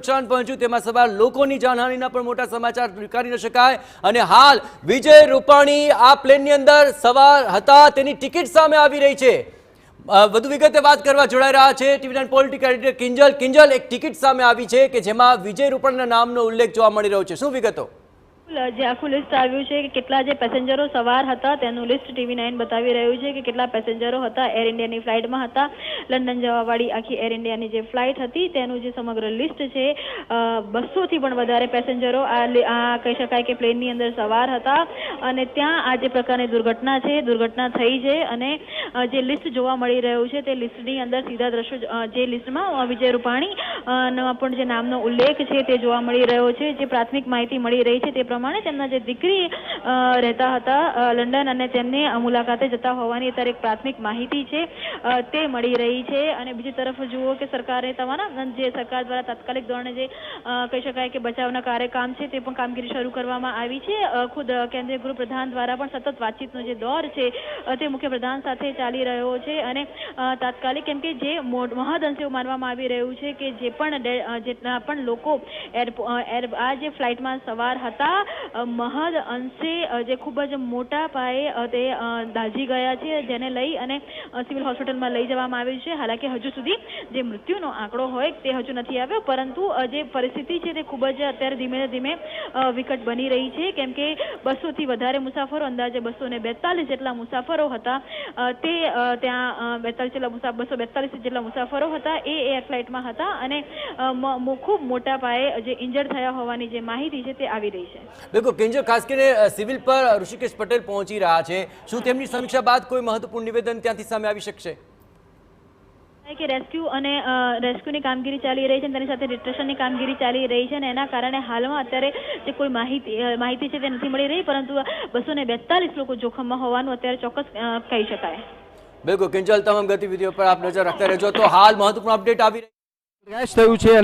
નુકસાન પહોંચ્યું તેમાં સવાર લોકોની જાનહાનિના પણ મોટા સમાચાર સ્વીકારી ન શકાય. અને હાલ વિજય રૂપાણી આ પ્લેનની અંદર સવાર હતા, તેની ટિકિટ સામે આવી રહી છે. વધુ વિગતે વાત કરવા જોડાઈ રહ્યા છે TV nine political editor Kinjal. Kinjal, એક ટિકિટ સામે આવી છે કે જેમાં વિજય રૂપાણીના નામનો ઉલ્લેખ જોવા મળી રહ્યો છે. શું વિગતો? જે આખું લિસ્ટ આવ્યું છે કે કેટલા જે પેસેન્જરો સવાર હતા, તેનું લિસ્ટ ટીવી નાઇન બતાવી રહ્યું છે કે કેટલા પેસેન્જરો હતા એર ઇન્ડિયાની ફ્લાઇટમાં હતા. લંડન જવાવાળી આખી એર ઇન્ડિયાની જે ફ્લાઇટ હતી, તેનું જે સમગ્ર લિસ્ટ છે બસોથી પણ વધારે પેસેન્જરો આ કહી શકાય કે પ્લેનની અંદર સવાર હતા. અને ત્યાં આ જે પ્રકારની દુર્ઘટના છે, દુર્ઘટના થઈ છે અને જે લિસ્ટ જોવા મળી રહ્યું છે, તે લિસ્ટની અંદર સીધા દ્રશ્યો જે લિસ્ટમાં વિજય રૂપાણી પણ જે નામનો ઉલ્લેખ છે તે જોવા મળી રહ્યો છે. જે પ્રાથમિક માહિતી મળી રહી છે તે પ્રમાણે તેમના જે દીકરી રહેતા હતા લંડન અને તેમની મુલાકાતે જતા હોવાની અત્યારે એક પ્રાથમિક માહિતી છે. તે મળી રહી છે અને બીજી તરફ જુઓ કે સરકારે તમારા જે સરકાર દ્વારા તાત્કાલિક ધોરણે જે કહી શકાય કે બચાવના કાર્યકામ છે તે પણ કામગીરી શરૂ કરવામાં આવી છે. ખુદ કેન્દ્રીય ગૃહપ્રધાન દ્વારા પણ સતત વાતચીતનો જે દોર છે તે મુખ્યપ્રધાન સાથે ચાલી રહ્યો છે અને તાત્કાલિક કેમ કે જે મહદઅંશે મહદ અંશે એવું માનવામાં આવી રહ્યું છે કે જે પણ જેટલા પણ લોકો એર, આ જે ફ્લાઇટમાં સવાર હતા મહદ અંશે જે ખૂબ જ મોટા પાયે તે દાઝી ગયા છે, જેને લઈ અને સિવિલ હોસ્પિટલમાં લઈ જવામાં આવ્યું છે. હાલાકી હજુ સુધી જે મૃત્યુનો આંકડો હોય તે હજુ નથી આવ્યો, પરંતુ જે પરિસ્થિતિ છે તે ખૂબ જ અત્યારે ધીમે ધીમે વિકટ બની રહી છે. કેમ કે બસોથી વધારે મુસાફરો, અંદાજે બસો ને બેતાલીસ જેટલા મુસાફરો હતા. તે ત્યાં બેતાલીસ જેટલા મુસા, બસો બેતાલીસ જેટલા મુસાફરો હતા. એ એર ફ્લાઇટમાં હતા અને ખૂબ મોટા પાયે જે ઇન્જર્ડ થયા હોવાની જે માહિતી છે તે આવી રહી છે. બિલકુલ કિંજલ ખાસ કરીને સિવિલ પર ઋષિકેશ પટેલ પહોંચી રહ્યા છે. શું તેમની સમીક્ષા બાદ કોઈ મહત્વપૂર્ણ નિવેદન ત્યાંથી સામે આવી શકશે? કે રેસ્ક્યુ અને રેસ્ક્યુની કામગીરી ચાલી રહી છે અને તેની સાથે રિટ્રેશનની કામગીરી ચાલી રહી છે અને એના કારણે હાલમાં અત્યારે જે કોઈ માહિતી માહિતી છે તે નથી મળી રહી પરંતુ બસો ને બેતાલીસ લોકો જોખમમાં હોવાનું અત્યારે ચોક્કસ કહી શકાય. બિલકુલ કિંજલ તમામ ગતિવિધિઓ પર આપ નજર રાખતા રહેજો. તો હાલ મહત્વપૂર્ણ અપડેટ આવી રહી થયું છે.